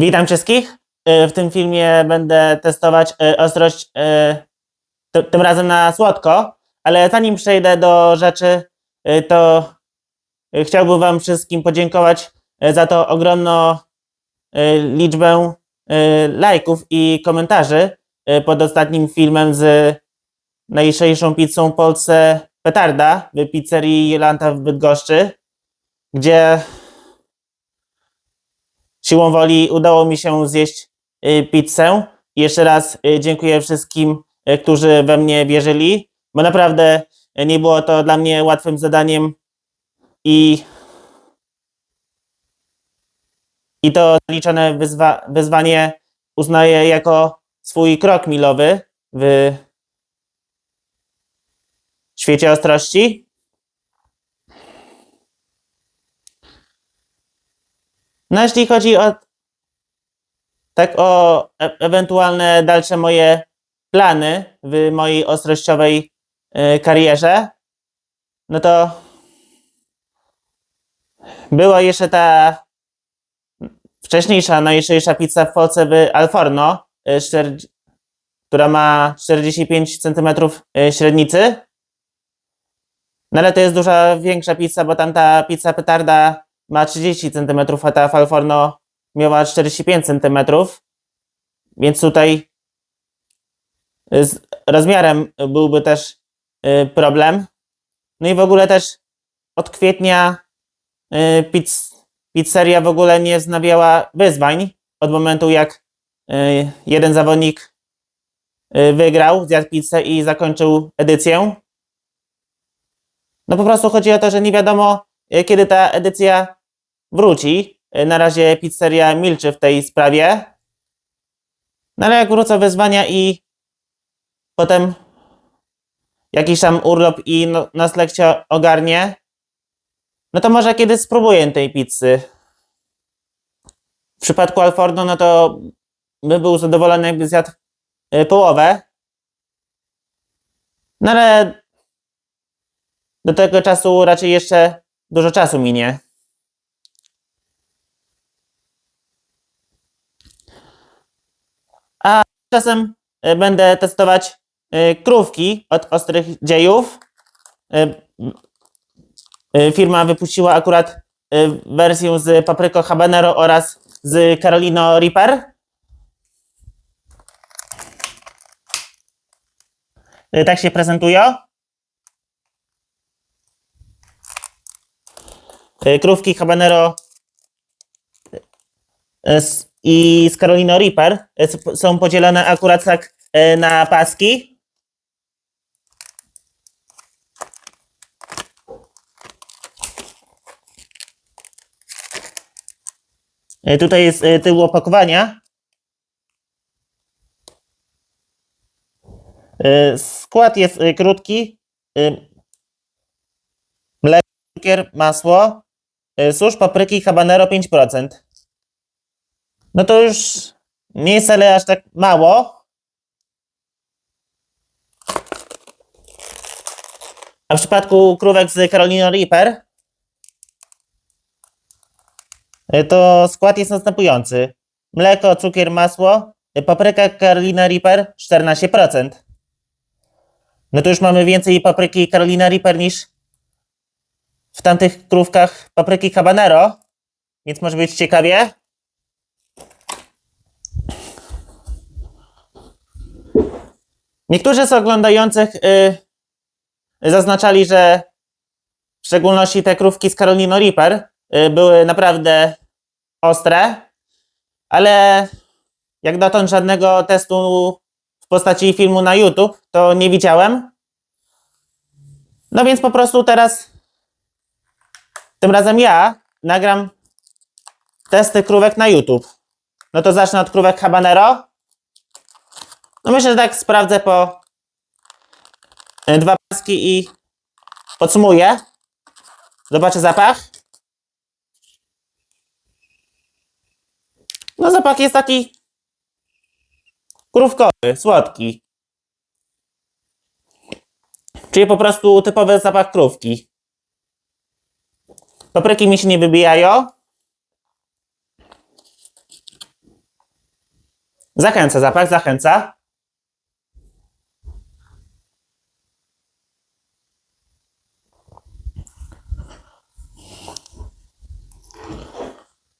Witam wszystkich. Y, W tym filmie będę testować y, ostrość y, tym razem na słodko, ale zanim przejdę do rzeczy, to chciałbym Wam wszystkim podziękować za to ogromną liczbę lajków i komentarzy pod ostatnim filmem z najlżejszą pizzą Polsce Petarda w pizzerii Jolanta w Bydgoszczy, gdzie siłą woli udało mi się zjeść y, pizzę. Jeszcze raz y, dziękuję wszystkim, y, którzy we mnie wierzyli, bo naprawdę nie było to dla mnie łatwym zadaniem i i to liczone wyzwa, wyzwanie uznaję jako swój krok milowy w świecie ostrości. No jeśli chodzi o tak o e- ewentualne dalsze moje plany w mojej ostrościowej e, karierze, no to była jeszcze ta wcześniejsza, najlżejsza pizza w Polsce w Alforno, e, która ma 45 cm średnicy. No ale to jest duża większa pizza, bo tamta pizza petarda ma 30 cm, a ta Falforno miała 45 cm. Więc tutaj z rozmiarem byłby też y, problem. No i w ogóle też od kwietnia y, pizz, pizzeria w ogóle nie wznawiała wyzwań od momentu jak y, jeden zawodnik wygrał, zjadł pizzę i zakończył edycję. No po prostu chodzi o to, że nie wiadomo kiedy ta edycja wróci. Y, Na razie pizzeria milczy w tej sprawie. No ale jak wrócą wyzwania i potem jakiś tam urlop i no, nas lekcja ogarnie, no to może kiedyś spróbuję tej pizzy. W przypadku Alforno, no to by był zadowolony, jakby zjadł y, połowę. No ale do tego czasu raczej jeszcze dużo czasu minie. A czasem y, będę testować y, krówki od ostrych dziejów. Y, Firma wypuściła akurat wersję z papryko habanero oraz z Carolino Reaper. Tak się prezentują. Krówki habanero z- i z Carolino Reaper s- są podzielone akurat tak y, na paski. Y, Tutaj jest tył opakowania. Skład jest krótki. Mleko, cukier, masło, sól, papryki, habanero 5%. No to już nie jest wcale aż tak mało. A w przypadku krówek z Carolina Reaper y, to skład jest następujący. Mleko, cukier, masło, y, papryka Carolina Reaper 14%. No to już mamy więcej papryki Carolina Reaper niż w tamtych krówkach papryki habanero, więc może być ciekawie. Niektórzy z oglądających y, zaznaczali, że w szczególności te krówki z Carolino Reaper y, były naprawdę ostre, ale jak dotąd żadnego testu w postaci filmu na YouTube to nie widziałem. No więc po prostu teraz tym razem ja nagram testy krówek na YouTube. No to zacznę od krówek habanero. No myślę, że tak sprawdzę po e, dwa paski i podsumuję. Zobaczę zapach. No zapach jest taki krówkowy, słodki. Czyli po prostu typowy zapach krówki. Papryki mi się nie wybijają. Zachęca zapach, zachęca.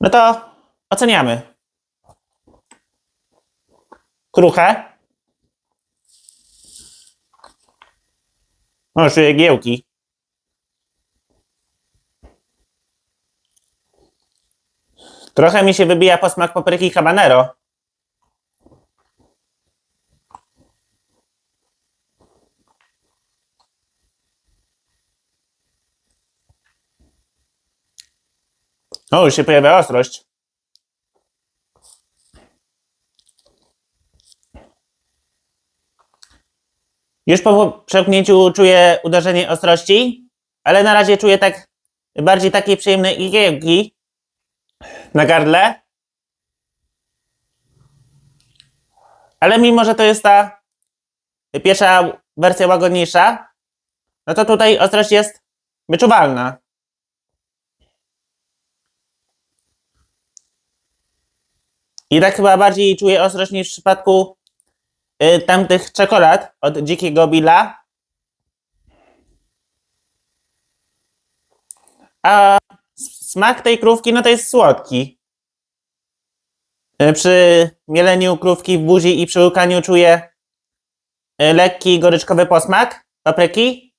No to oceniamy. Kruche. O, czuję giełki. Trochę mi się wybija posmak papryki habanero. O, już się pojawia ostrość. Już po przełknięciu czuję uderzenie ostrości, ale na razie czuję tak bardziej takie przyjemne igiełki na gardle. Ale mimo, że to jest ta pierwsza wersja łagodniejsza, no to tutaj ostrość jest wyczuwalna. I tak chyba bardziej czuję ostrość niż w przypadku y, tamtych czekolad od Dzikiego Billa. A smak tej krówki, no to jest słodki. Y, Przy mieleniu krówki w buzi i przy łykaniu czuję y, lekki goryczkowy posmak papryki.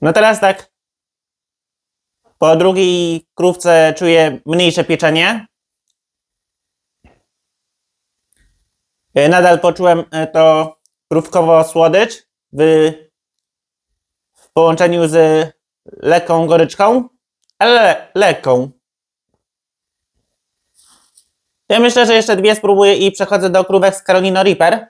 No teraz tak. Po drugiej krówce czuję mniejsze pieczenie. E, Nadal poczułem e, to krówkowo słodycz w, w połączeniu z lekką goryczką, ale lekką. Ja myślę, że jeszcze dwie spróbuję i przechodzę do krówek z Carolina Reaper.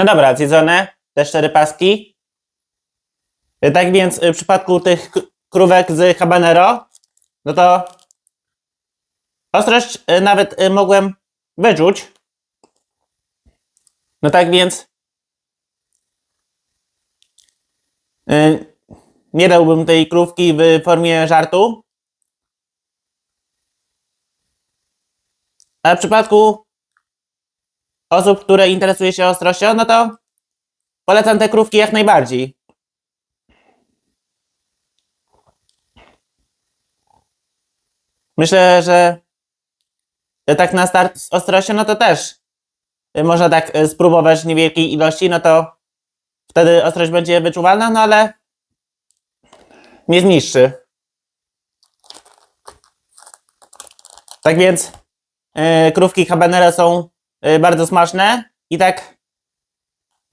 No dobra, zjedzone, te cztery paski. Y, Tak więc y, w przypadku tych krówek z habanero, no to ostrość y, nawet mogłem wyczuć. No tak więc nie dałbym tej krówki w formie żartu. A w przypadku osób, które interesuje się ostrością, no to polecam te krówki jak najbardziej. Myślę, że tak na start z ostrością, no to też można tak y, spróbować niewielkiej ilości, no to wtedy ostrość będzie wyczuwalna, no ale nie zniszczy. Tak więc y, krówki habanero są bardzo smaczne i tak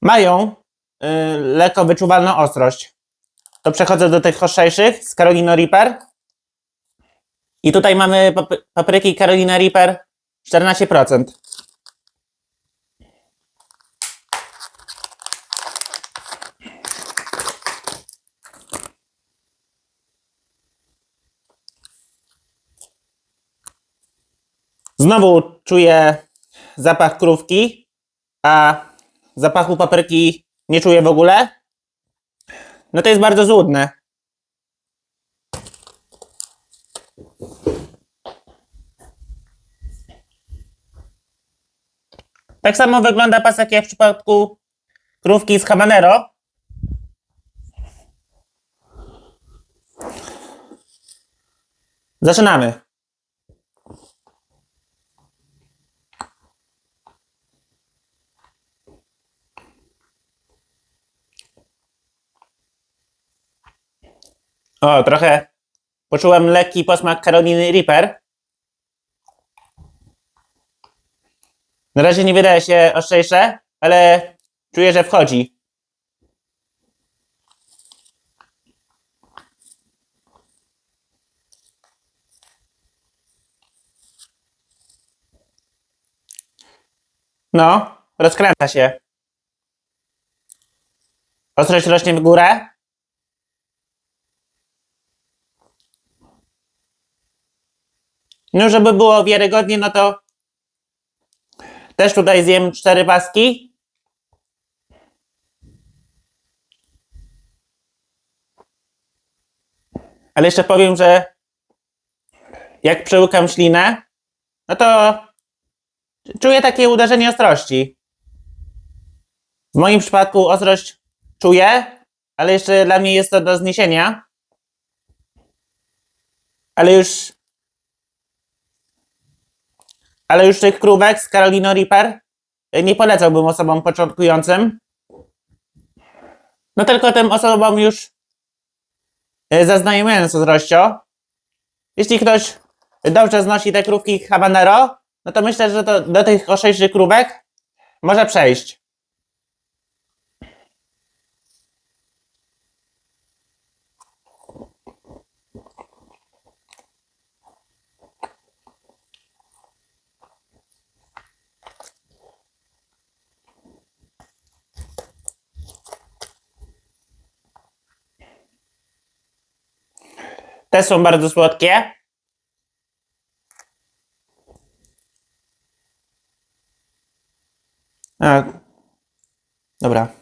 mają y, lekko wyczuwalną ostrość. To przechodzę do tych ostrzejszych z Carolina Reaper. I tutaj mamy pap- papryki Carolina Reaper 14%. Znowu czuję zapach krówki, a zapachu papryki nie czuję w ogóle. No to jest bardzo złudne. Tak samo wygląda pasek jak w przypadku krówki z habanero. Zaczynamy. O, trochę poczułem lekki posmak Caroliny Reaper. Na razie nie wydaje się ostrzejsze, ale czuję, że wchodzi. No, rozkręca się. Ostrość rośnie w górę. No, żeby było wiarygodnie, no to też tutaj zjem cztery paski. Ale jeszcze powiem, że jak przełykam ślinę, no to czuję takie uderzenie ostrości. W moim przypadku ostrość czuję, ale jeszcze dla mnie jest to do zniesienia. Ale już ale już tych krówek z Carolino Reaper y, nie polecałbym osobom początkującym. No tylko tym osobom już y, zaznajomionym z ostrością. Jeśli ktoś dobrze znosi te krówki habanero, no to myślę, że to do tych ostrzejszych krówek może przejść. Te są bardzo słodkie. A, dobra.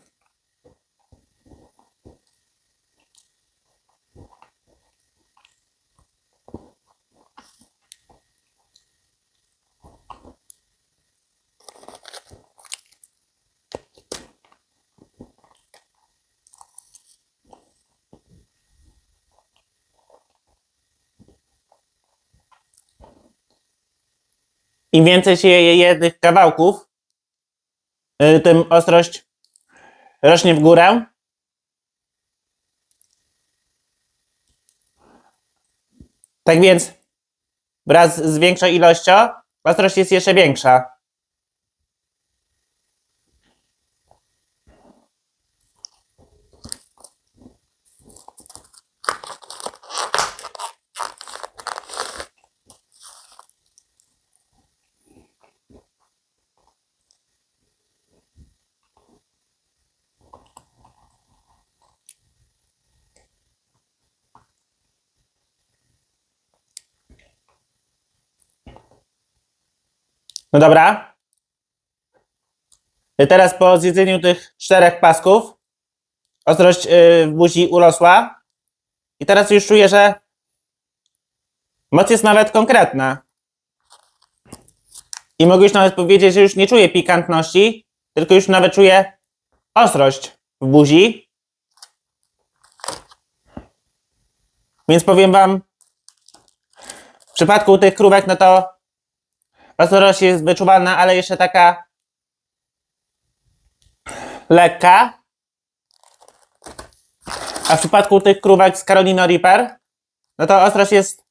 Im więcej się je jednych kawałków, y, tym ostrość rośnie w górę. Tak więc wraz z większą ilością ostrość jest jeszcze większa. No dobra. Teraz po zjedzeniu tych czterech pasków ostrość w buzi urosła. I teraz już czuję, że moc jest nawet konkretna. I mogę już nawet powiedzieć, że już nie czuję pikantności, tylko już nawet czuję ostrość w buzi. Więc powiem wam, w przypadku tych krówek, no to ostrość jest wyczuwalna, ale jeszcze taka lekka. A w przypadku tych krówek z Carolino Reaper, no to ostrość jest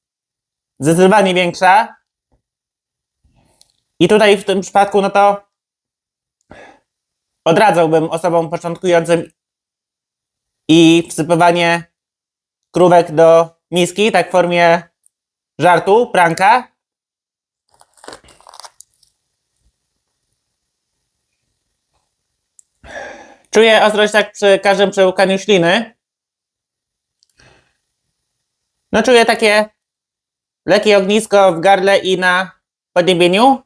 zdecydowanie większa. I tutaj w tym przypadku, no to odradzałbym osobom początkującym i wsypywanie krówek do miski, tak w formie żartu, pranka. Czuję ostrość tak przy każdym przełykaniu śliny. No czuję takie lekkie ognisko w gardle i na podniebieniu.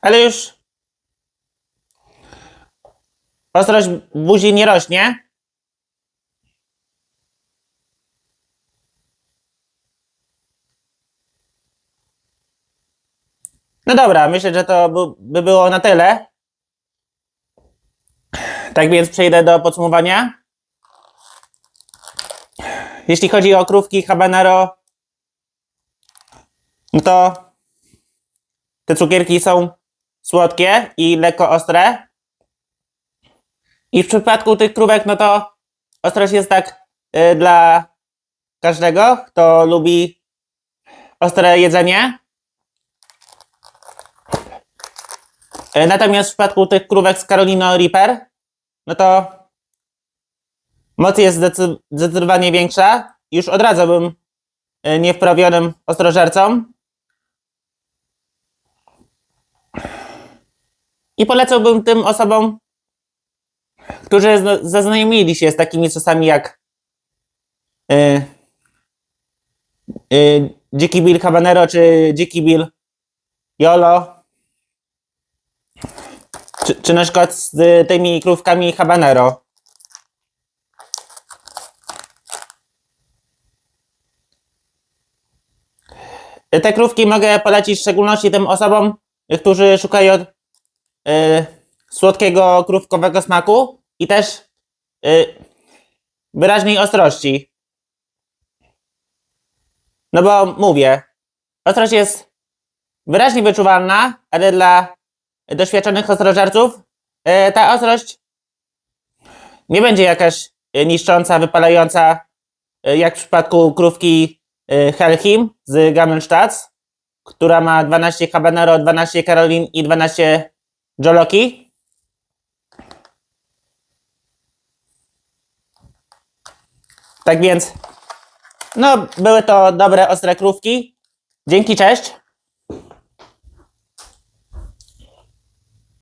Ale już ostrość buzi nie rośnie. No dobra, myślę, że to by, by było na tyle. Tak więc przejdę do podsumowania. Jeśli chodzi o krówki habanero, no to te cukierki są słodkie i lekko ostre. I w przypadku tych krówek, no to ostrość jest tak y, dla każdego, kto lubi ostre jedzenie. Natomiast w przypadku tych krówek z Carolino Reaper, no to moc jest zdecy- zdecydowanie większa. Już odradzałbym y, niewprawionym ostrożercom. I polecałbym tym osobom, którzy zna- zaznajomili się z takimi sosami jak y, y, Dziki Bill Habanero czy Dziki Bill Jolo. Czy, czy na przykład z y, tymi krówkami habanero. Y, Te krówki mogę polecić w szczególności tym osobom, którzy szukają y, słodkiego krówkowego smaku i też y, wyraźnej ostrości. No bo mówię, ostrość jest wyraźnie wyczuwalna, ale dla doświadczonych ostrożerców y, ta ostrość nie będzie jakaś y, niszcząca, wypalająca, y, jak w przypadku krówki Helchim z Gammelstadt, która ma 12 habanero, 12 Karolin i 12 Joloki. Tak więc, no, były to dobre, ostre krówki. Dzięki, cześć.